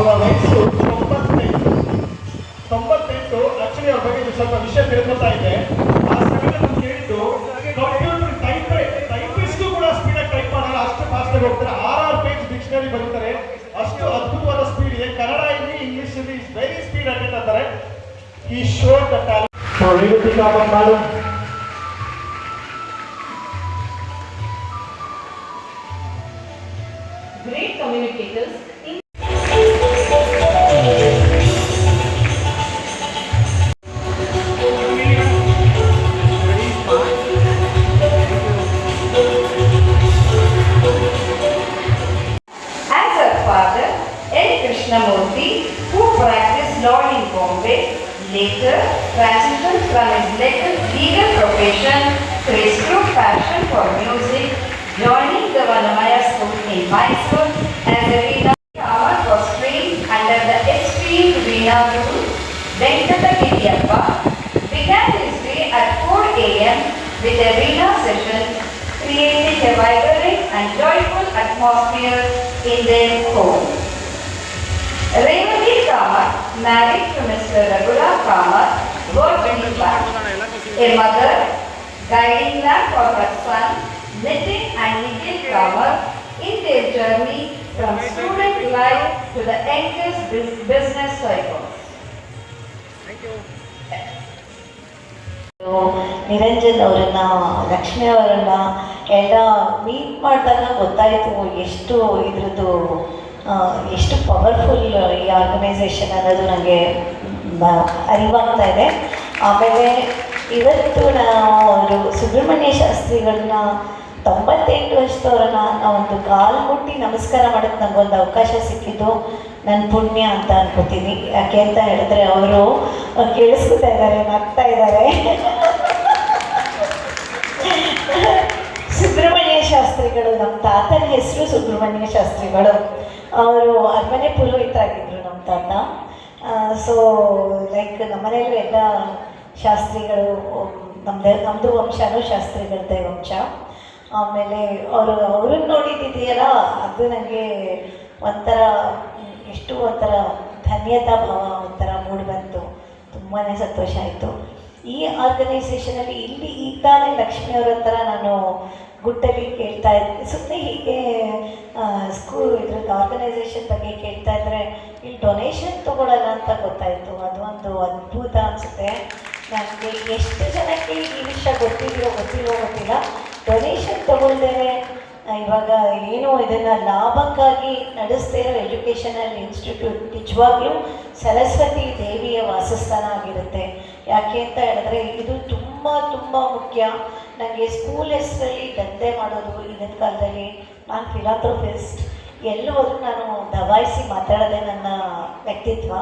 ಅವರ ವಯಸ್ಸು ತೊಂಬತ್ತೆಂಟು. ತೊಂಬತ್ತೆಂಟು. ಆಕ್ಚುಲಿ ಅವ್ರ ಬಗ್ಗೆ ಸ್ವಲ್ಪ ವಿಷಯ ತಿಳ್ಕೊತಾ ಇದೆ ಆ ಸಮಯದಲ್ಲಿ ನಾನು ಕೇಳಿದ್ದು ಕಂಪ್ಯೂಟರ್ ಟೈಪ್ ಟೈಪಿಸ್ಟು ಕೂಡ ಸ್ಪೀಡಾಗಿ ಟೈಪ್ ಮಾಡಲ್ಲ. ಅಷ್ಟು ಫಾಸ್ಟಾಗಿ ಹೋಗ್ತಾರೆ. ಆರ್ ಆರ್ ಪೇಜ್ ಡಿಕ್ಷನರಿ ಬರೀತಾರೆ. ಅಷ್ಟು ಅದ್ಭುತವಾದ ಸ್ಪೀಡ್ ಇದೆ. ಕನ್ನಡ ಇಲ್ಲಿ ಇಂಗ್ಲಿಷ್ ಇಲ್ಲಿ ವೆರಿ ಸ್ಪೀಡ್ ಅಟೆಂಡ್ ಅಂತಾರೆ. ಈ show the talent madam great communicators. Vanamaya School in Mysore as a Veena. Kamat was trained under the esteemed Veena Guru, Venkata Giryappa, began his day at 4 a.m. with a Veena session creating a vibrant and joyful atmosphere in their home. Revati Kamath, married to Mr. Raghuram Kamath, worked back. A mother, guiding lamp for her son, Nitin and Nikhil power in their journey from student life to the youngest bus- business cycle. Niranjan ಅವರನ್ನ ಲಕ್ಷ್ಮಿ ಅವರನ್ನ ಎಲ್ಲ meet ಮಾಡಿದಾಗ ಗೊತ್ತಾಯಿತು ಎಷ್ಟು ಇದ್ರದ್ದು ಎಷ್ಟು powerful ಈ organisation ಅನ್ನೋದು ನನಗೆ ಅರಿವಾಗ್ತಾ ಇದೆ ಆಮೇಲೆ ಇವತ್ತು ನಾವು ಅವರು ಸುಬ್ರಹ್ಮಣ್ಯ ಶಾಸ್ತ್ರಿಗಳನ್ನ ತೊಂಬತ್ತೆಂಟು ವರ್ಷದವ್ರನ್ನ ಒಂದು ಕಾಲು ಮುಟ್ಟಿ ನಮಸ್ಕಾರ ಮಾಡೋಕ್ಕೆ ನನಗೊಂದು ಅವಕಾಶ ಸಿಕ್ಕಿದ್ದು ನನ್ನ ಪುಣ್ಯ ಅಂತ ಅನ್ಕೋತೀನಿ. ಯಾಕೆ ಅಂತ ಹೇಳಿದ್ರೆ ಅವರು ಕೇಳಿಸ್ಕೊತಾ ಇದ್ದಾರೆ, ನಗ್ತಾ ಇದ್ದಾರೆ. ಸುಬ್ರಹ್ಮಣ್ಯ ಶಾಸ್ತ್ರಿಗಳು ನಮ್ಮ ತಾತನ ಹೆಸರು ಸುಬ್ರಹ್ಮಣ್ಯ ಶಾಸ್ತ್ರಿಗಳು. ಅವರು ಅರಮನೆ ಆಗಿದ್ರು ನಮ್ಮ ತಾತ. ಸೊ ಲೈಕ್ ನಮ್ಮನೇಲೂ ಎಲ್ಲ ಶಾಸ್ತ್ರಿಗಳು ನಮ್ಮದೇ ನಮ್ಮದು ವಂಶನೂ ಶಾಸ್ತ್ರಿಗಳದ್ದೇ ವಂಶ. ಆಮೇಲೆ ಅವರು, ಅವ್ರನ್ನ ನೋಡಿದ್ದಿದೆಯಲ್ಲ ಅದು ನನಗೆ ಒಂಥರ, ಎಷ್ಟು ಒಂಥರ ಧನ್ಯತಾ ಭಾವ ಒಂಥರ ಮೂಡಿ ಬಂತು. ತುಂಬಾ ಸಂತೋಷ ಆಯಿತು. ಈ ಆರ್ಗನೈಸೇಷನಲ್ಲಿ ಇಲ್ಲಿ ಈಗ ತಾನೇ ಲಕ್ಷ್ಮಿ ಅವ್ರ ಹತ್ರ ನಾನು ಗುಟ್ಟಲ್ಲಿ ಕೇಳ್ತಾ ಇದ್ದೆ ಸುಮ್ಮನೆ ಹೀಗೆ ಸ್ಕೂಲ್ ಇದ್ರದ್ದು ಆರ್ಗನೈಸೇಷನ್ ಬಗ್ಗೆ ಕೇಳ್ತಾ ಇದ್ದರೆ ಇಲ್ಲಿ ಡೊನೇಷನ್ ತೊಗೊಳಲ್ಲ ಅಂತ ಗೊತ್ತಾಯಿತು. ಅದು ಒಂದು ಅದ್ಭುತ ಅನಿಸುತ್ತೆ. ನನಗೆ ಎಷ್ಟು ಜನಕ್ಕೆ ಈ ವಿಷಯ ಗೊತ್ತಿದೆಯೋ ಗೊತ್ತಿರೋ ಗೊತ್ತಿಲ್ಲ. ಡೊನೇಷನ್ ತೊಗೊಳ್ದೇನೆ ಇವಾಗ ಏನು ಇದನ್ನು ಲಾಭಕ್ಕಾಗಿ ನಡೆಸ್ತಾ ಇರೋ ಎಜುಕೇಷನಲ್ ಇನ್ಸ್ಟಿಟ್ಯೂಟ್ ನಿಜವಾಗ್ಲೂ ಸರಸ್ವತಿ ದೇವಿಯ ವಾಸಸ್ಥಾನ ಆಗಿರುತ್ತೆ. ಯಾಕೆ ಅಂತ ಹೇಳಿದ್ರೆ ಇದು ತುಂಬ ತುಂಬ ಮುಖ್ಯ. ನನಗೆ ಸ್ಕೂಲ್ ಹೆಸರಲ್ಲಿ ದಂಧೆ ಮಾಡೋದು ಈಗಿನ ಕಾಲದಲ್ಲಿ ನಾನು ಫಿಲಾಥ್ರೋಫಿಸ್ಟ್ ಎಲ್ಲವರೆಗೂ ನಾನು ದಬಾಯಿಸಿ ಮಾತಾಡೋದೇ ನನ್ನ ವ್ಯಕ್ತಿತ್ವ.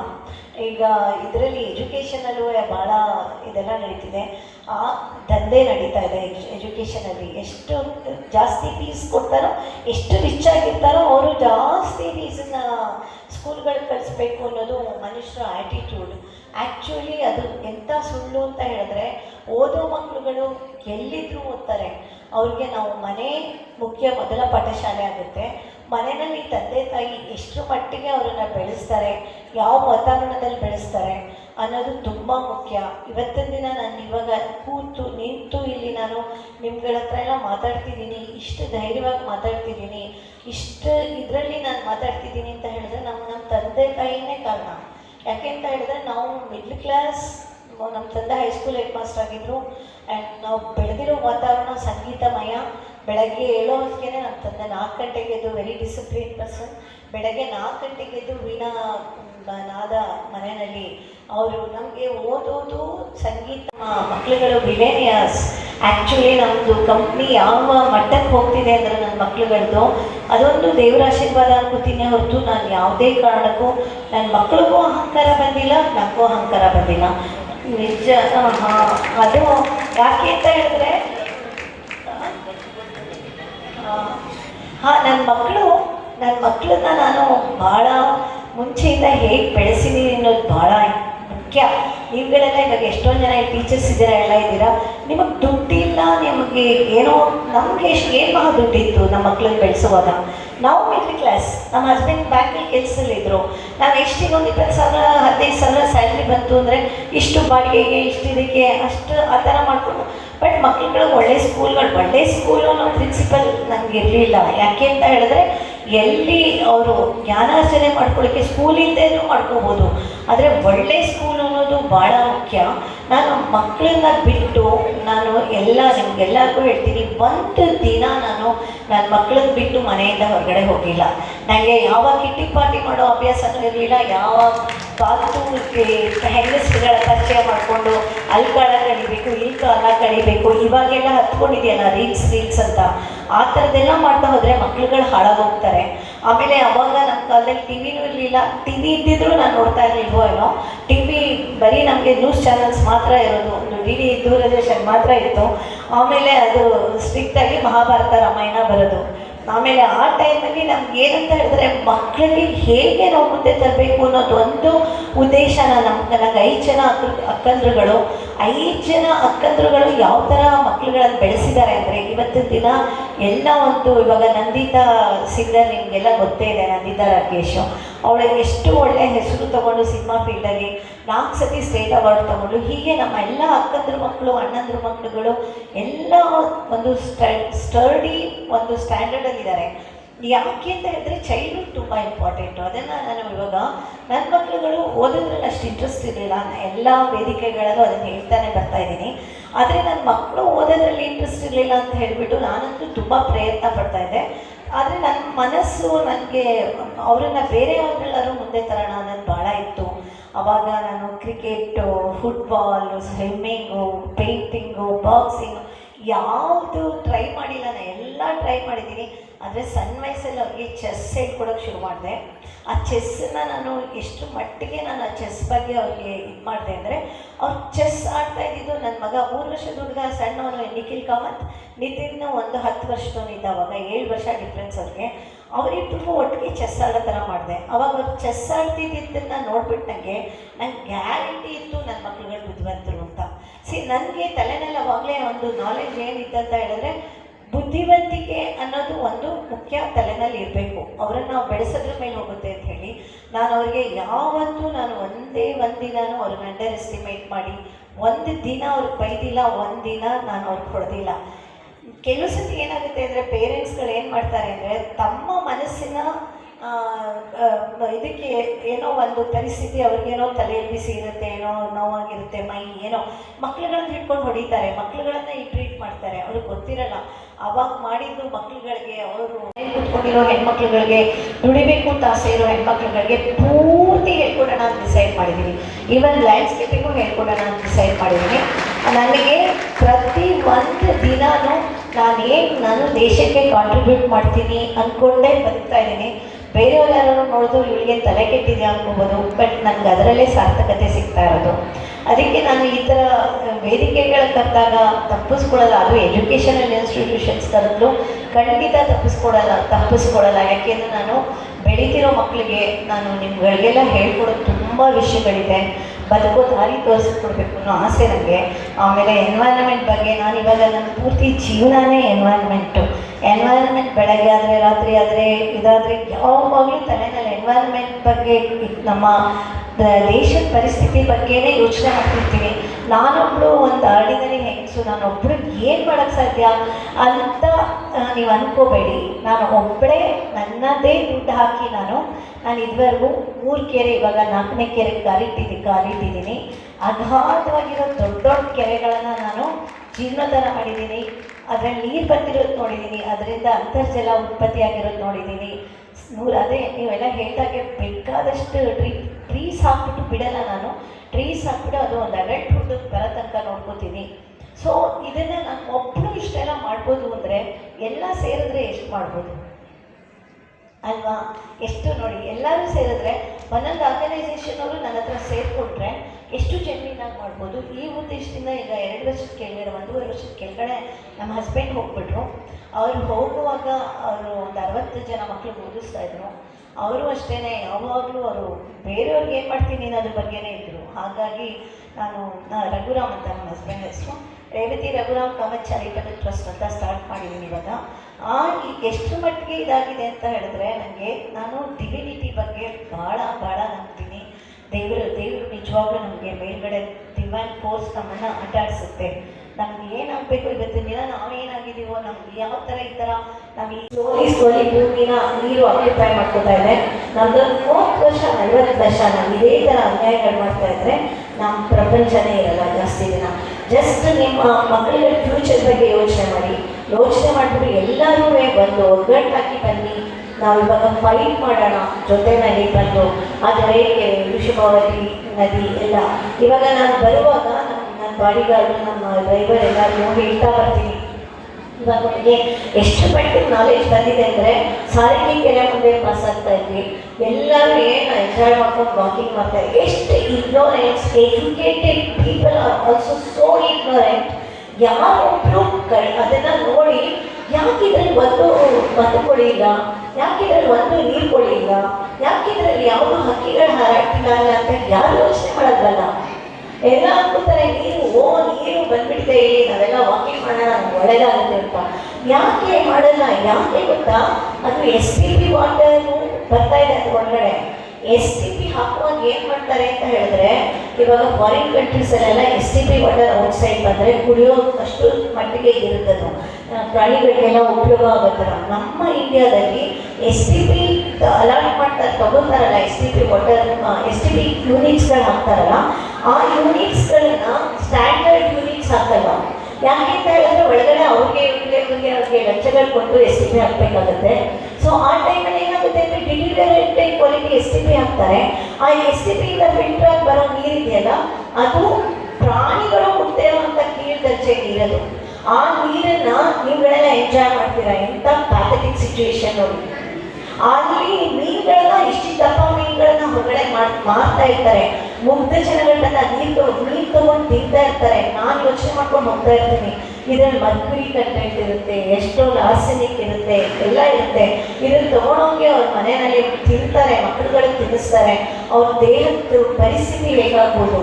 ಈಗ ಇದರಲ್ಲಿ ಎಜುಕೇಷನಲ್ಲೂ ಭಾಳ ಇದೆಲ್ಲ ನಡೀತಿದೆ. ಆ ದಂಧೆ ನಡೀತಾ ಇದೆ ಎಜುಕೇಷನಲ್ಲಿ ಎಷ್ಟು ಜಾಸ್ತಿ ಫೀಸ್ ಕೊಡ್ತಾರೋ, ಎಷ್ಟು ರಿಚ್ ಆಗಿರ್ತಾರೋ, ಅವರು ಜಾಸ್ತಿ ಫೀಸನ್ನ ಸ್ಕೂಲ್ಗಳಿಗೆ ಕಳಿಸ್ಬೇಕು ಅನ್ನೋದು ಮನುಷ್ಯರ ಆ್ಯಟಿಟ್ಯೂಡ್ ಆ್ಯಕ್ಚುಲಿ ಅದು ಎಂಥ ಸುಳ್ಳು ಅಂತ ಹೇಳಿದ್ರೆ, ಓದೋ ಮಕ್ಕಳುಗಳು ಎಲ್ಲಿದ್ರೂ ಓದ್ತಾರೆ. ಅವ್ರಿಗೆ ನಾವು ಮನೆ ಮುಖ್ಯ ಮೊದಲ ಪಾಠಶಾಲೆ ಆಗುತ್ತೆ. ಮನೆಯಲ್ಲಿ ತಂದೆ ತಾಯಿ ಎಷ್ಟು ಮಟ್ಟಿಗೆ ಅವರನ್ನು ಬೆಳೆಸ್ತಾರೆ, ಯಾವ ವಾತಾವರಣದಲ್ಲಿ ಬೆಳೆಸ್ತಾರೆ ಅನ್ನೋದು ತುಂಬ ಮುಖ್ಯ. ಇವತ್ತಿನ ದಿನ ನಾನು ಇವಾಗ ಕೂತು ನಿಂತು ಇಲ್ಲಿ ನಾನು ನಿಮ್ಗಳ ಹತ್ರ ಎಲ್ಲ ಮಾತಾಡ್ತಿದ್ದೀನಿ, ಇಷ್ಟು ಧೈರ್ಯವಾಗಿ ಮಾತಾಡ್ತಿದ್ದೀನಿ, ಇಷ್ಟು ಇದರಲ್ಲಿ ನಾನು ಮಾತಾಡ್ತಿದ್ದೀನಿ ಅಂತ ಹೇಳಿದ್ರೆ ನಮ್ಮ ನಮ್ಮ ತಂದೆ ತಾಯಿನೇ ಕಾರಣ. ಯಾಕೆ ಅಂತ ಹೇಳಿದ್ರೆ ನಾವು ಮಿಡ್ಲ್ ಕ್ಲಾಸ್ ನಮ್ಮ ತಂದೆ ಹೈಸ್ಕೂಲ್ ಹೆಡ್ ಮಾಸ್ಟರ್ ಆಗಿದ್ರು ಆ್ಯಂಡ್ ನಾವು ಬೆಳೆದಿರೋ ವಾತಾವರಣ ಸಂಗೀತಮಯ ಬೆಳಗ್ಗೆ ಏಳೋ ಹೊತ್ತಿಗೆ ನಮ್ಮ ತಂದೆ. ನಾಲ್ಕು ಗಂಟೆಗೆ ಎದ್ದು ವೆರಿ ಡಿಸಿಪ್ಲಿನ್ ಪರ್ಸನ್ ಬೆಳಗ್ಗೆ ನಾಲ್ಕು ಗಂಟೆಗೆ ಎದ್ದು ವೀಣಾ ನಾದ ಮನೆಯಲ್ಲಿ. ಅವರು ನಮಗೆ ಓದೋದು, ಸಂಗೀತ ಮಕ್ಕಳುಗಳು ಬಿಲೇನಿಯರ್ಸ್ ಆ್ಯಕ್ಚುಲಿ ನಮ್ಮದು ಕಂಪ್ನಿ ಯಾವ ಮಟ್ಟಕ್ಕೆ ಹೋಗ್ತಿದೆ ಅಂದರೆ ನನ್ನ ಮಕ್ಳುಗಳದ್ದು ಅದೊಂದು ದೇವರ ಆಶೀರ್ವಾದ ಅನ್ಕೋತೀನಿ ಹೊರತು ನಾನು ಯಾವುದೇ ಕಾರಣಕ್ಕೂ ನನ್ನ ಮಕ್ಳಿಗೂ ಅಹಂಕಾರ ಬಂದಿಲ್ಲ, ನನಗೂ ಅಹಂಕಾರ ಬಂದಿಲ್ಲ. ನಿಜ ಹಾಂ ಅದು ಯಾಕೆ ಅಂತ ಹೇಳಿದ್ರೆ ಹಾಂ ನನ್ನ ಮಕ್ಕಳು ನನ್ನ ಮಕ್ಕಳನ್ನ ನಾನು ಭಾಳ ಮುಂಚೆಯಿಂದ ಹೇಗೆ ಬೆಳೆಸಿದ್ದೀನಿ ಅನ್ನೋದು ಭಾಳ ಮುಖ್ಯ. ನೀವುಗಳೆಲ್ಲ ಇವಾಗ ಎಷ್ಟೊಂದು ಜನ ಟೀಚರ್ಸ್ ಇದ್ದೀರಾ, ಎಲ್ಲ ಇದ್ದೀರಾ, ನಿಮಗೆ ದುಡ್ಡಿಲ್ಲ, ನಿಮಗೆ ಏನೋ ನಮಗೆ ಎಷ್ಟು, ಏನು ಮಹಾ ದುಡ್ಡಿತ್ತು ನಮ್ಮ ಮಕ್ಳನ್ನ ಬೆಳೆಸುವಾಗ? ನಾವು ಮಿಡ್ಲ್ ಕ್ಲಾಸ್ ನಮ್ಮ ಹಸ್ಬೆಂಡ್ ಬ್ಯಾಂಕಲ್ಲಿ ಕೆಲಸದಲ್ಲಿದ್ದರು ನಾನು ಎಷ್ಟಿಗೆ ಒಂದು ಇಪ್ಪತ್ತು ಸಾವಿರ, ಹದಿನೈದು ಸಾವಿರ ಸ್ಯಾಲ್ರಿ ಬಂತು ಅಂದರೆ ಇಷ್ಟು ಬಾಡಿಗೆಗೆ, ಇಷ್ಟು ಇದಕ್ಕೆ, ಅಷ್ಟು ಆ ಥರ ಮಾಡಿಕೊಂಡು. ಬಟ್ ಮಕ್ಳುಗಳು ಒಳ್ಳೆ ಸ್ಕೂಲ್ಗಳು ಒಳ್ಳೆ ಸ್ಕೂಲ್ ಅನ್ನೋ ಪ್ರಿನ್ಸಿಪಲ್ ನನಗೆ ಇರಲಿಲ್ಲ. ಯಾಕೆ ಅಂತ ಹೇಳಿದ್ರೆ, ಎಲ್ಲಿ ಅವರು ಜ್ಞಾನಾರ್ಜನೆ ಮಾಡ್ಕೊಳ್ಳೋಕ್ಕೆ ಸ್ಕೂಲ್ ಇಲ್ಲದೇನೂ ಮಾಡ್ಕೋಬೋದು. ಆದರೆ ಒಳ್ಳೆ ಸ್ಕೂಲ್ ಅನ್ನೋದು ಭಾಳ ಮುಖ್ಯ. ನಾನು ಮಕ್ಕಳನ್ನ ಬಿಟ್ಟು ನಾನು ಎಲ್ಲ ನಿಮ್ಗೆಲ್ಲರಿಗೂ ಹೇಳ್ತೀನಿ, ಒಂದು ದಿನ ನಾನು ನನ್ನ ಮಕ್ಕಳನ್ನ ಬಿಟ್ಟು ಮನೆಯಿಂದ ಹೊರಗಡೆ ಹೋಗಿಲ್ಲ. ನನಗೆ ಯಾವ ಕಿಟ್ಟಿ ಪಾರ್ಟಿ ಮಾಡೋ ಅಭ್ಯಾಸನೂ ಇರಲಿಲ್ಲ ಯಾವ ಫಾಲ್ತು ಹೆಂಗಸ್ರುಗಳ ಪರಿಚಯ ಮಾಡಿಕೊಂಡು ಅಲ್ಲಿ ಕಾಲ ಕಳಿಬೇಕು, ಇಲ್ಲಿ ಕಾಲ ಕಳಿಬೇಕು, ಇವಾಗೆಲ್ಲ ಹತ್ಕೊಂಡಿದೆಯಲ್ಲ, ರೀಲ್ಸ್ ರೀಲ್ಸ್ ಅಂತ. ಆ ಥರದ್ದೆಲ್ಲ ಮಾಡ್ತಾ ಹೋದರೆ ಮಕ್ಳುಗಳು ಹಾಳಾಗೋಗ್ತಾರೆ. ಆಮೇಲೆ ಅವಾಗ ನಮ್ಮ ಕಾಲದಲ್ಲಿ ಟಿ ವಿನೂ ಇರಲಿಲ್ಲ. ಟಿ ವಿ ಇದ್ದಿದ್ರು ನಾನು ನೋಡ್ತಾ ಇರಲಿಲ್ವೋ ಏನೋ. ಟಿ ವಿ ಬರೀ ನಮಗೆ ನ್ಯೂಸ್ ಚಾನಲ್ಸ್ ಮಾತ್ರ ಇರೋದು, ಒಂದು ಡಿ ಡಿ ದೂರದರ್ಶನ್ ಮಾತ್ರ ಇತ್ತು. ಆಮೇಲೆ ಅದು ಸ್ಟ್ರಿಕ್ಟಾಗಿ ಮಹಾಭಾರತ ರಾಮಾಯಣ ಬರೋದು. ಆಮೇಲೆ ಆ ಟೈಮಲ್ಲಿ ನಮ್ಗೆ ಏನಂತ ಹೇಳಿದ್ರೆ ಮಕ್ಕಳಿಗೆ ಹೇಗೆ ನಾವು ಮುಂದೆ ತರಬೇಕು ಅನ್ನೋದು ಒಂದು ಉದ್ದೇಶನ ನಮ್ಮ ನನಗೆ ಐದು ಜನ ಅಕ್ಕ ಅಕ್ಕಂದ್ರುಗಳು. ಐದು ಜನ ಅಕ್ಕಂದ್ರುಗಳು ಯಾವ ಥರ ಮಕ್ಕಳುಗಳನ್ನು ಬೆಳೆಸಿದ್ದಾರೆ ಅಂದರೆ ಇವತ್ತಿನ ದಿನ ಎಲ್ಲ ಒಂದು ಇವಾಗ ನಂದಿತಾ ಸಿಂಗರ್ ನಿಮಗೆಲ್ಲ ಗೊತ್ತೇ ಇದೆ, ನಂದಿತಾ ರಾಕೇಶ್. ಅವಳಿಗೆ ಎಷ್ಟು ಒಳ್ಳೆಯ ಹೆಸರು ತಗೊಂಡು ಸಿನಿಮಾ ಫೀಲ್ಡಲ್ಲಿ ನಾಲ್ಕು ಸತಿ ಸ್ಟೇಟ್ ಅವಾರ್ಡ್ ತಗೊಂಡು ಹೀಗೆ ನಮ್ಮ ಎಲ್ಲ ಅಕ್ಕಂದ್ರ ಮಕ್ಕಳು, ಅಣ್ಣಂದ್ರ ಮಕ್ಕಳುಗಳು ಎಲ್ಲ ಒಂದು ಸ್ಟರ್ಡಿ ಒಂದು ಸ್ಟ್ಯಾಂಡರ್ಡಲ್ಲಿದ್ದಾರೆ ಯಾಕೆ ಅಂತ ಹೇಳಿದ್ರೆ ಚೈಲ್ಡ್ಹುಡ್ ತುಂಬ ಇಂಪಾರ್ಟೆಂಟು ಅದನ್ನು ನಾನು ಇವಾಗ ನನ್ನ ಮಕ್ಕಳುಗಳು ಓದೋದ್ರಲ್ಲಿ ಅಷ್ಟು ಇಂಟ್ರೆಸ್ಟ್ ಇರಲಿಲ್ಲ. ಎಲ್ಲ ವೇದಿಕೆಗಳಲ್ಲೂ ಅದನ್ನು ಹೇಳ್ತಾನೆ ಬರ್ತಾ ಇದ್ದೀನಿ. ಆದರೆ ನನ್ನ ಮಕ್ಕಳು ಓದೋದ್ರಲ್ಲಿ ಇಂಟ್ರೆಸ್ಟ್ ಇರಲಿಲ್ಲ ಅಂತ ಹೇಳಿಬಿಟ್ಟು ನಾನಂತೂ ತುಂಬ ಪ್ರಯತ್ನ ಪಡ್ತಾ ಇದ್ದೆ. ಆದರೆ ನನ್ನ ಮನಸ್ಸು ನನಗೆ, ಅವರನ್ನು ಬೇರೆಯವ್ರನ್ನೆಲ್ಲರೂ ಮುಂದೆ ತರೋಣ ಅನ್ನೋದು ಭಾಳ ಇತ್ತು. ಅವಾಗ ನಾನು cricket football swimming painting boxing ಯಾವುದು ಟ್ರೈ ಮಾಡಿಲ್ಲ. ನಾನು ಎಲ್ಲ ಟ್ರೈ ಮಾಡಿದ್ದೀನಿ. ಆದರೆ ಸಣ್ಣ ವಯಸ್ಸಲ್ಲಿ ಅವ್ರಿಗೆ ಚೆಸ್ ಹೇಳ್ಕೊಡೋಕೆ ಶುರು ಮಾಡಿದೆ. ಆ ಚೆಸ್ಸನ್ನ ನಾನು ಎಷ್ಟು ಮಟ್ಟಿಗೆ ನಾನು ಆ ಚೆಸ್ ಬಗ್ಗೆ ಅವ್ರಿಗೆ ಇದು ಮಾಡಿದೆ ಅಂದರೆ, ಅವ್ರು ಚೆಸ್ ಆಡ್ತಾ ಇದ್ದಿದ್ದು ನನ್ನ ಮಗ ಮೂರು ವರ್ಷದ ಹುಡುಗ, ಸಣ್ಣವನು ನಿಖಿಲ್ ಕಾಮತ್ ನಿತಿನ್ ಒಂದು ಹತ್ತು ವರ್ಷದವನಿದ್ದ ಅವಾಗ, ಏಳು ವರ್ಷ ಡಿಫ್ರೆನ್ಸ್ ಅವ್ರಿಗೆ. ಅವರಿಬ್ಬರಿಗೂ ಒಟ್ಟಿಗೆ ಚೆಸ್ ಆಡೋ ಥರ ಮಾಡಿದೆ. ಅವಾಗ ಅವ್ರು ಚೆಸ್ ಆಡ್ತಿದ್ದನ್ನ ನೋಡ್ಬಿಟ್ಟು ನನಗೆ ನಂಗೆ ಗ್ಯಾರಂಟಿ ಇತ್ತು ನನ್ನ ಮಕ್ಳುಗಳು ಬುದ್ಧಿವಂತರು ಅಂತ. ಸಿ, ನನಗೆ ತಲೆನಲ್ಲಿ ಅವಾಗಲೇ ಒಂದು ನಾಲೆಡ್ಜ್ ಏನಿತ್ತು ಅಂತ ಹೇಳಿದ್ರೆ ಬುದ್ಧಿವಂತಿಕೆ ಅನ್ನೋದು ಒಂದು ಮುಖ್ಯ ತಲೆನಲ್ಲಿ ಇರಬೇಕು. ಅವರನ್ನು ನಾವು ಬೆಳೆಸೋದ್ರ ಮೇಲೆ ಹೋಗುತ್ತೆ ಅಂತ ಹೇಳಿ ನಾನು ಅವರಿಗೆ ಯಾವತ್ತೂ ನಾನು ಒಂದೇ ಒಂದು ದಿನಾನು ಅವ್ರನ್ನ ಅಂಡರ್ ಎಸ್ಟಿಮೇಟ್ ಮಾಡಿ, ಒಂದು ದಿನ ಅವ್ರಿಗೆ ಬೈದಿಲ್ಲ, ಒಂದು ದಿನ ನಾನು ಅವ್ರಿಗೆ ಹೊಡೆದಿಲ್ಲ ಕೆಲವು ಸತಿ ಏನಾಗುತ್ತೆ ಅಂದರೆ ಪೇರೆಂಟ್ಸ್ಗಳು ಏನು ಮಾಡ್ತಾರೆ ಅಂದರೆ ತಮ್ಮ ಮನಸ್ಸಿನ ಇದಕ್ಕೆ ಏನೋ ಒಂದು ಪರಿಸ್ಥಿತಿ ಅವ್ರಿಗೇನೋ ತಲೆಯಲ್ಲಿ ಬಿಸಿ ಇರುತ್ತೆ ಏನೋ ನೋವಾಗಿರುತ್ತೆ, ಮೈ ಏನೋ. ಮಕ್ಳುಗಳನ್ನ ಹಿಡ್ಕೊಂಡು ಹೊಡಿತಾರೆ. ಮಕ್ಳುಗಳನ್ನ ಈ ಟ್ರೀಟ್ ಮಾಡ್ತಾರೆ. ಅವ್ರಿಗೆ ಗೊತ್ತಿರಲ್ಲ. ಅವಾಗ ಮಾಡಿದ್ದು ಮಕ್ಳುಗಳಿಗೆ ಅವರು ಕೂತ್ಕೊಂಡಿರೋ ಹೆಣ್ಮಕ್ಳುಗಳಿಗೆ ದುಡಿಬೇಕು ಅಂತ ಆಸೆ ಇರೋ ಹೆಣ್ಮಕ್ಳುಗಳಿಗೆ ಪೂರ್ತಿ ಹೇಳ್ಕೊಡೋಣ ಅಂತ ಡಿಸೈಡ್ ಮಾಡಿದ್ದೀನಿ ಈವನ್ ಲ್ಯಾಂಡ್ಸ್ಕೇಪಿಂಗು ಹೇಳ್ಕೊಡೋಣ ಅಂತ ಡಿಸೈಡ್ ಮಾಡಿದ್ದೀನಿ ನನಗೆ ಪ್ರತಿ ಒಂದು ದಿನಾನು ನಾನು ಏನು ನಾನು ದೇಶಕ್ಕೆ ಕಾಂಟ್ರಿಬ್ಯೂಟ್ ಮಾಡ್ತೀನಿ ಅಂದ್ಕೊಂಡೇ ಬದುಕ್ತಾ ಇದ್ದೀನಿ. ಬೇರೆಯವ್ರು ಯಾರು ನೋಡಿದ್ರು ಇವಳಿಗೆ ತಲೆ ಕೆಟ್ಟಿದೆ ಅನ್ಕೋಬೋದು ಬಟ್ ನನಗೆ ಅದರಲ್ಲೇ ಸಾರ್ಥಕತೆ ಸಿಗ್ತಾ ಇರೋದು. ಅದಕ್ಕೆ ನಾನು ಈ ಥರ ವೇದಿಕೆಗಳ ಕರೆದಾಗ ತಪ್ಪಿಸ್ಕೊಳ್ಳಲ್ಲ, ಅದು ಎಜುಕೇಷನಲ್ ಇನ್ಸ್ಟಿಟ್ಯೂಷನ್ಸ್ ಕರೆದ್ರು ಖಂಡಿತ ತಪ್ಪಿಸ್ಕೊಡಲ್ಲ ತಪ್ಪಿಸ್ಕೊಡಲ್ಲ. ಯಾಕೆಂದರೆ ನಾನು ಬೆಳೀತಿರೋ ಮಕ್ಕಳಿಗೆ ನಾನು ನಿಮ್ಗಳಿಗೆಲ್ಲ ಹೇಳ್ಕೊಡೋದು ತುಂಬ ವಿಷಯಗಳಿದೆ. ಬದುಕೋ ದಾರಿ ತೋರಿಸ್ಕೊಡ್ಬೇಕು ಅನ್ನೋ ಆಸೆ ನನಗೆ ಆಮೇಲೆ ಎನ್ವೈರನ್ಮೆಂಟ್ ಬಗ್ಗೆ ನಾನು ಇವಾಗ ನನ್ನ ಪೂರ್ತಿ ಜೀವನನೇ ಎನ್ವೈರನ್ಮೆಂಟು ಎನ್ವೈರನ್ಮೆಂಟ್ ಬೆಳಗ್ಗೆ ಆದರೆ, ರಾತ್ರಿ ಆದರೆ, ಇದಾದರೆ ಯಾವಾಗಲೂ ತಲೆನಲ್ಲಿ ಎನ್ವೈರನ್ಮೆಂಟ್ ಬಗ್ಗೆ ನಮ್ಮ ದೇಶದ ಪರಿಸ್ಥಿತಿ ಬಗ್ಗೆನೇ ಯೋಚನೆ ಮಾಡ್ತಿರ್ತೀನಿ. ನಾನೊಬ್ಬಳು ಒಂದು ಆರ್ಡಿನರಿ ಹೆಂಗಸು ನಾನು ಒಬ್ಬಳು ಏನು ಮಾಡೋಕ್ಕೆ ಸಾಧ್ಯ ಅಂತ ನೀವು ಅನ್ಕೋಬೇಡಿ. ನಾನು ಒಬ್ಬಳೇ ನನ್ನದೇ ದುಡ್ಡು ಹಾಕಿ ನಾನು ನಾನು ಇದುವರೆಗೂ ಮೂರು ಕೆರೆ, ಇವಾಗ ನಾಲ್ಕನೇ ಕೆರೆಗೆ ಕಾಲಿಟ್ಟಿದ್ದೀನಿ ಕಾಲಿಟ್ಟಿದ್ದೀನಿ ಅಗಾಧವಾಗಿರೋ ದೊಡ್ಡ ದೊಡ್ಡ ಕೆರೆಗಳನ್ನು ನಾನು ಜೀರ್ಣೋದ್ಧಾರ ಮಾಡಿದ್ದೀನಿ. ಅದರಲ್ಲಿ ನೀರು ಬರ್ತಿರೋದು ನೋಡಿದ್ದೀನಿ. ಅದರಿಂದ ಅಂತರ್ಜಲ ಉತ್ಪತ್ತಿ ಆಗಿರೋದು ನೋಡಿದ್ದೀನಿ ನೂರು, ಅದೇ ನೀವೆಲ್ಲ ಹೇಳ್ದಾಗೆ ಬೇಕಾದಷ್ಟು ಟ್ರೀ, ಟ್ರೀಸ್ ಹಾಕ್ಬಿಟ್ಟು ಬಿಡಲ್ಲ ನಾನು. ಟ್ರೀಸ್ ಹಾಕ್ಬಿಟ್ಟು ಅದು ಒಂದು ಅಡಲ್ಟ್ ಹುಟ್ಟು ಬರೋ ತನಕ ನೋಡ್ಕೋತೀನಿ. ಸೊ ಇದನ್ನು ನಾನು ಒಬ್ಬಳು ಇಷ್ಟೆಲ್ಲ ಮಾಡ್ಬೋದು ಅಂದರೆ ಎಲ್ಲ ಸೇರಿದ್ರೆ ಎಷ್ಟು ಮಾಡ್ಬೋದು? ಅಲ್ವಾ? ಎಷ್ಟು ನೋಡಿ, ಎಲ್ಲರೂ ಸೇರಿದ್ರೆ ಒಂದೊಂದು ಆರ್ಗನೈಸೇಷನ್ ಅವರು ನನ್ನ ಹತ್ರ ಸೇರಿಕೊಂಡ್ರೆ ಎಷ್ಟು ಜಮೀನಾಗಿ ಮಾಡ್ಬೋದು? ಈ ಉದ್ದೇಶದಿಂದ ಈಗ ಎರಡು ವರ್ಷದ ಕೆಳಗಡೆ, ಒಂದೂವರೆ ವರ್ಷದ ಕೆಳಗಡೆ ನಮ್ಮ ಹಸ್ಬೆಂಡ್ ಹೋಗ್ಬಿಟ್ರು. ಅವರು ಹೋಗುವಾಗ ಅವರು ಒಂದು ಅರವತ್ತು ಜನ ಮಕ್ಕಳು ಓದಿಸ್ತಾ ಇದ್ರು. ಅವರು ಅಷ್ಟೇ ಯಾವಾಗಲೂ ಅವರು ಬೇರೆಯವ್ರಿಗೆ ಏನು ಮಾಡ್ತೀನಿ ಅನ್ನೋದ್ರ ಬಗ್ಗೆನೇ ಇದ್ದರು ಹಾಗಾಗಿ ನಾನು ರಘುರಾಮ್ ಅಂತ ನಮ್ಮ ಹಸ್ಬೆಂಡ್ ಹೆಸರು. ರೇವತಿ ರಘುರಾಮ್ ಕಾಮತ್ ಚಾರಿಟಬಲ್ ಟ್ರಸ್ಟ್ ಅಂತ ಸ್ಟಾರ್ಟ್ ಮಾಡಿದ್ದೀನಿ ಇವಾಗ. ಆ ಎಷ್ಟು ಮಟ್ಟಿಗೆ ಇದಾಗಿದೆ ಅಂತ ಹೇಳಿದ್ರೆ ನನಗೆ ನಾನು ಡಿವಿನಿಟಿ ಬಗ್ಗೆ ಭಾಳ ಭಾಳ ನಂಬ್ತೀನಿ. ದೇವರು ದೇವರು ನಿಜವಾಗ್ಲೂ ನಮಗೆ ಮೇಲ್ಗಡೆ ಡಿವೈನ್ ಫೋರ್ಸ್ ನಮ್ಮನ್ನು ಅಡ್ಡಾಡಿಸುತ್ತೆ. ನಮ್ಗೆ ಏನಾಗಬೇಕು ಇವತ್ತಿನ ದಿನ, ನಾವೇನಾಗಿದ್ದೀವೋ, ನಮ್ಗೆ ಯಾವ ಥರ ಈ ಥರ ನಾವು ಈ ಸ್ಲೋಲಿ ಸ್ಲೋಲಿ ಭೂಮಿನ ನೀರು ಆಕ್ಯುಪೈ ಮಾಡ್ಕೋತಾ ಇದೆ ನಮ್ದು ಮೂವತ್ತು ವರ್ಷ ನಲ್ವತ್ತು ವರ್ಷ, ನಾವು ಇದೇ ಥರ ಅನ್ಯಾಯಗಳು ಮಾಡ್ತಾ ಇದ್ರೆ ನಮ್ಮ ಪ್ರಪಂಚನೇ ಇರಲ್ಲ ಜಾಸ್ತಿ ದಿನ. ಜಸ್ಟ್ ನಿಮ್ಮ ಮಕ್ಕಳ ಫ್ಯೂಚರ್ ಬಗ್ಗೆ ಯೋಚನೆ ಮಾಡಿ. ಯೋಚನೆ ಮಾಡಿಬಿಟ್ಟು ಎಲ್ಲರೂ ಬಂದು ಒಗ್ಗಟ್ಟಾಗಿ ಬನ್ನಿ. ನಾವು ಇವಾಗ ಫೈಟ್ ಮಾಡೋಣ ಜೊತೆನಲ್ಲಿ ಬಂದು. ಆದರೆ ವೃಷಭಾವತಿ ನದಿ ಎಲ್ಲ. ಇವಾಗ ನಾನು ಬರುವಾಗ ನನ್ನ ಬಾಡಿಗಾರ್ಡು ನಮ್ಮ ಡ್ರೈವರ್ ಎಲ್ಲರೂ ಹೇಳ್ತಾ ಬರ್ತೀನಿ. ಇವಾಗ ನಮಗೆ ಎಷ್ಟು ಮಟ್ಟಿಗೆ ನಾಲೆಜ್ ಬಂದಿದೆ ಅಂದರೆ ಸಾರಿಗೆ ಕೆರೆ ಮುಂದೆ ಪಾಸ್ ಆಗ್ತಾ ಇದ್ವಿ. ಎಲ್ಲರೂ ಏನು ಎಂಜಾಯ್ ಮಾಡ್ಕೊಂಡು ವಾಕಿಂಗ್ ಮಾಡ್ತಾ ಎಷ್ಟು ignorance educated people are also so ignorant ಯಾರೊಬ್ರು ಕೈ ಅದನ್ನು ನೋಡಿ ಯಾಕೆ ಇದರಲ್ಲಿ ಒಂದು ಮದ್ದು ಇಲ್ಲ ಯಾಕೆ ಇದರಲ್ಲಿ ಒಂದು ನೀರು ಕೊಡಿ ಇಲ್ಲ ಯಾಕೆ ಇದರಲ್ಲಿ ಯಾವುದು ಹಕ್ಕಿಗಳು ಹಾರಾಡ್ತಿಲ್ಲ ಅಂತ ಯಾರು ಯೋಚನೆ ಮಾಡೋದಲ್ಲ? ಎಲ್ಲ ಅನ್ಕೋತಾರೆ ನೀರು ಓ ನೀರು ಬಂದ್ಬಿಡ್ತೆ ಹೇಳಿ ನಾವೆಲ್ಲ ವಾಕಿಂಗ್ ಮಾಡೋಣ ನಮ್ಗೆ ಒಳ್ಳೇದಾಗುತ್ತೆ ಅಂತ. ಯಾಕೆ ಮಾಡಲ್ಲ, ಯಾಕೆ ಗೊತ್ತಾ? ಅದು ಎಸ್ ಟಿ ಪಿ ವಾಟರು ಬರ್ತಾ ಇದೆ ಅದು ಒಳಗಡೆ. ಎಸ್ ಟಿ ಪಿ ಹಾಕುವಾಗ ಏನು ಮಾಡ್ತಾರೆ ಅಂತ ಹೇಳಿದ್ರೆ, ಇವಾಗ foreign ಕಂಟ್ರೀಸಲ್ಲೆಲ್ಲ S T P water outside ಬಂದರೆ ಕುಡಿಯೋ ಅಷ್ಟು ಮಟ್ಟಿಗೆ ಇರುತ್ತದು ಪ್ರಾಣಿಗಳಿಗೆಲ್ಲ ಉಪಯೋಗ ಆಗೋ ಥರ ನಮ್ಮ ಇಂಡಿಯಾದಲ್ಲಿ ಎಸ್ ಟಿ ಪಿ ಅಲಾಟ್ ಮಾಡ್ತಾರೆ ತಗೋತಾರಲ್ಲ S T P water S T P ಯೂನಿಟ್ಸ್ಗಳು ಹಾಕ್ತಾರಲ್ಲ ಆ ಯೂನಿಟ್ಸ್ಗಳನ್ನ ಸ್ಟ್ಯಾಂಡರ್ಡ್ ಯೂನಿಟ್ಸ್ ಹಾಕಲ್ಲ ಯಾಕೆ ಅಂತ ಹೇಳಿದ್ರೆ ಒಳಗಡೆ ಅವ್ರಿಗೆ, ಇವ್ರಿಗೆ ಇವ್ರಿಗೆ, ಅವ್ರಿಗೆ ಲಕ್ಷಗಳು ಕೊಟ್ಟು ಎಸ್ ಟಿ ಪಿ ಹಾಕಬೇಕಾಗುತ್ತೆ ಸೊ ಆ ಟೈಮಲ್ಲಿ ಏನಾಗುತ್ತೆ ಅಂದರೆ delivery quality S T P ಹಾಕ್ತಾರೆ. ಆ ಎಸ್ ಟಿ ಪಿಯಿಂದ ಫಿಲ್ಟರ್ ಆಗಿ ಬರೋ ನೀರಿದೆಯಲ್ಲ ಅದು ಪ್ರಾಣಿಗಳು ಮುಟ್ದೇ ಇರುವಂಥ ದರ್ಜೆ ನೀರದು. ಆ ನೀರನ್ನ ನೀವುಗಳೆಲ್ಲ ಎಂಜಾಯ್ ಮಾಡ್ತೀರಾ? ಎಂಥ ಪ್ಯಾಥಟಿಕ್ ಸಿಚುವೇಶನ್ ನೋಡಿ. ಅಲ್ಲಿ ಮೀನುಗಳನ್ನ ಇಷ್ಟು ದಪ್ಪ ಮೀನುಗಳನ್ನ ಹೊರಗಡೆ ಮಾಡ್ತಾ ಇರ್ತಾರೆ. ಮುಗ್ಧ ಜನಗಳನ್ನ ನೀರು ತಗೊಂಡು ತಗೊಂಡು ತಿಂತಾ ಇರ್ತಾರೆ. ನಾನು ಯೋಚನೆ ಮಾಡ್ಕೊಂಡು ಹೋಗ್ತಾ ಇರ್ತೀನಿ. ಇದರಲ್ಲಿ ಮರ್ಕ್ಯುರಿ ಕಂಟೆಂಟ್ ಇರುತ್ತೆ ಎಷ್ಟೋ ಲಾಸನಿಕ್ ಇರುತ್ತೆ, ಎಲ್ಲ ಇರುತ್ತೆ. ಇದನ್ನ ತಗೊಂಡೋಗಿ ಅವ್ರ ಮನೆಯಲ್ಲಿ ತಿಂತಾರೆ ಮಕ್ಕಳುಗಳಿಗೆ ತಿನ್ನಿಸ್ತಾರೆ. ಅವ್ರ ದೇಹದ ಪರಿಸ್ಥಿತಿ ಹೇಗಾಗ್ಬೋದು?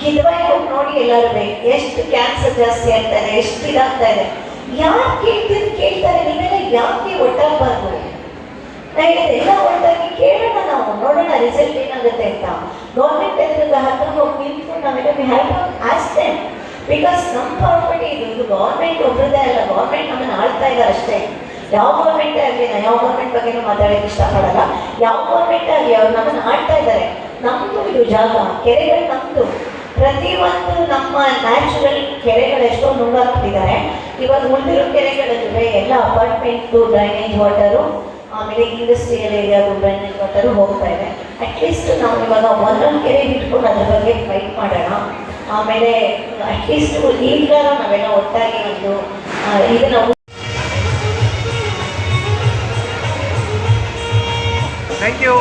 ಕಿದ್ವಾಯಿ ಹೋಗಿ ನೋಡಿ ಎಲ್ಲರೂ ಎಷ್ಟು ಕ್ಯಾನ್ಸರ್ ಜಾಸ್ತಿ ಆಗ್ತಾ ಇದೆ, ಎಷ್ಟು ಇದಾಗ್ತಾ ಇದೆ? ಯಾಕೆ ಕೇಳ್ತಾರೆ, ನೀವೆಲ್ಲ ಯಾಕೆ ಒಟ್ಟಾಗಬಾರ್ದು? ಎಲ್ಲ ಒಂದಾಗಿ ಕೇಳೋಣ ನಾವು. ನೋಡೋಣ ರಿಸಲ್ಟ್ ಏನಾಗುತ್ತೆ ಅಂತ. ಗೌರ್ಮೆಂಟ್ ಎದುರು ಹತ್ರ ಹೋಗಿ ನಿಂತ್ಕೊಂಡು ನಾವೆಲ್ಲ ವಿ ಹ್ಯಾವ್ ಬಿಕಾಸ್ ನಮ್ಮ ಪ್ರಾಪರ್ಟಿ ಇದು ಗೌರ್ಮೆಂಟ್ ಒಬ್ಬರದೇ ಅಲ್ಲ. ಗೌರ್ಮೆಂಟ್ ನಮ್ಮನ್ನು ಆಳ್ತಾ ಇದ್ದಾರೆ ಅಷ್ಟೇ. ಯಾವ ಗೌರ್ಮೆಂಟ್ ಆಗಲಿ ನಾನು ಯಾವ ಗೌರ್ಮೆಂಟ್ ಬಗ್ಗೆನೂ ಮಾತಾಡೋಕ್ಕೆ ಇಷ್ಟಪಡಲ್ಲ. ಯಾವ ಗೌರ್ಮೆಂಟ್ ಆಗಲಿ ಅವ್ರು ನಮ್ಮನ್ನು ಆಡ್ತಾ ಇದ್ದಾರೆ. ನಮ್ಮದು ಇದು ಜಾಗ. ಕೆರೆಗಳು ನಮ್ಮದು ಪ್ರತಿಯೊಂದು ನಮ್ಮ ನ್ಯಾಚುರಲ್ ಕೆರೆಗಳು ಎಷ್ಟೋ ಇವಾಗ ಉಳಿದಿರೋ ಕೆರೆಗಳಿವೆ ಎಲ್ಲ ಅಪಾರ್ಟ್ಮೆಂಟು ಡ್ರೈನೇಜ್ ವಾಟರು ಆಮೇಲೆ ಇಂಡಸ್ಟ್ರಿಯಲ್ ಏರಿಯಾ ಡ್ರೈನೇಜ್ ವಾಟರು ಹೋಗ್ತಾ ಇದೆ. ಅಟ್ಲೀಸ್ಟ್ ನಾವು ಇವಾಗ ಒಂದೊಂದು ಕೆರೆ ಇಟ್ಕೊಂಡು ಅದ್ರ ಬಗ್ಗೆ ಫೈಟ್ ಮಾಡೋಣ. ಆಮೇಲೆ ಅಟ್ಲೀಸ್ಟ್ ಈಗ ನಾವೆಲ್ಲ ಒಟ್ಟಾಗಿ ಒಂದು ಈಗ ನಾವು thank you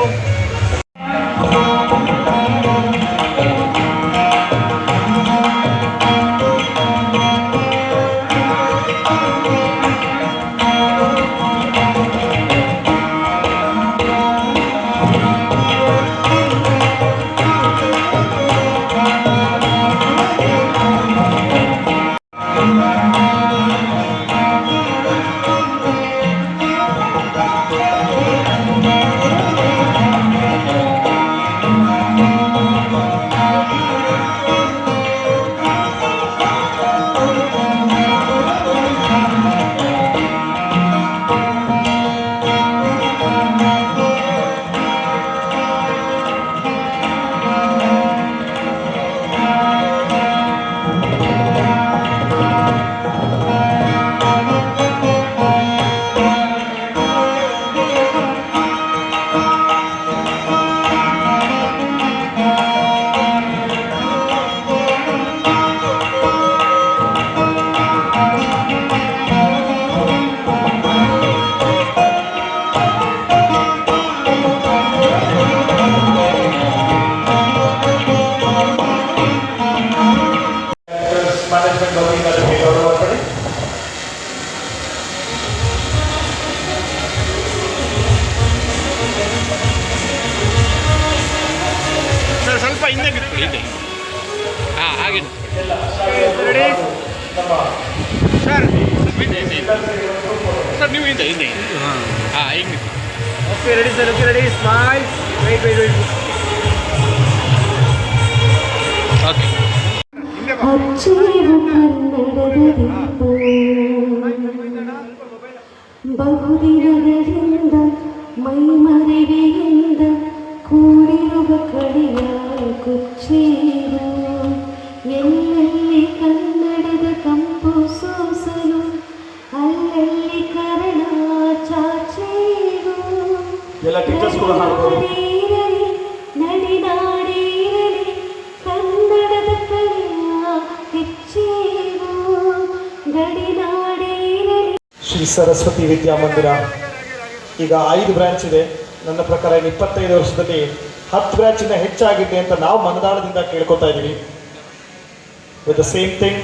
Okay, ready, sir. Okay, ready. Smile. Wait, wait, wait. Okay ಅಚ್ಚೇವು ಕನ್ನಡದ ದೀಪ ಬಹುದಿನಗಳಿಂದ ಮೈಮರೆವೆಯಿಂದ ಕೂಡಿರುವ ಕಡೆಯ ಕುಚ್ಚೇರು ಟೀಚರ್ಸ್ ಕೂಡ ಶ್ರೀ ಸರಸ್ವತಿ ವಿದ್ಯಾಮಂದಿರ. ಈಗ ಐದು ಬ್ರಾಂಚ್ ಇದೆ. ನನ್ನ ಪ್ರಕಾರ ಇನ್ನು ಇಪ್ಪತ್ತೈದು ವರ್ಷದಲ್ಲಿ ಹತ್ತು ಬ್ರಾಂಚಿಂದ ಹೆಚ್ಚಾಗಿದೆ ಅಂತ ನಾವು ಮನದಾಳದಿಂದ ಕೇಳ್ಕೊತಾ ಇದ್ದೀವಿ. With the same thing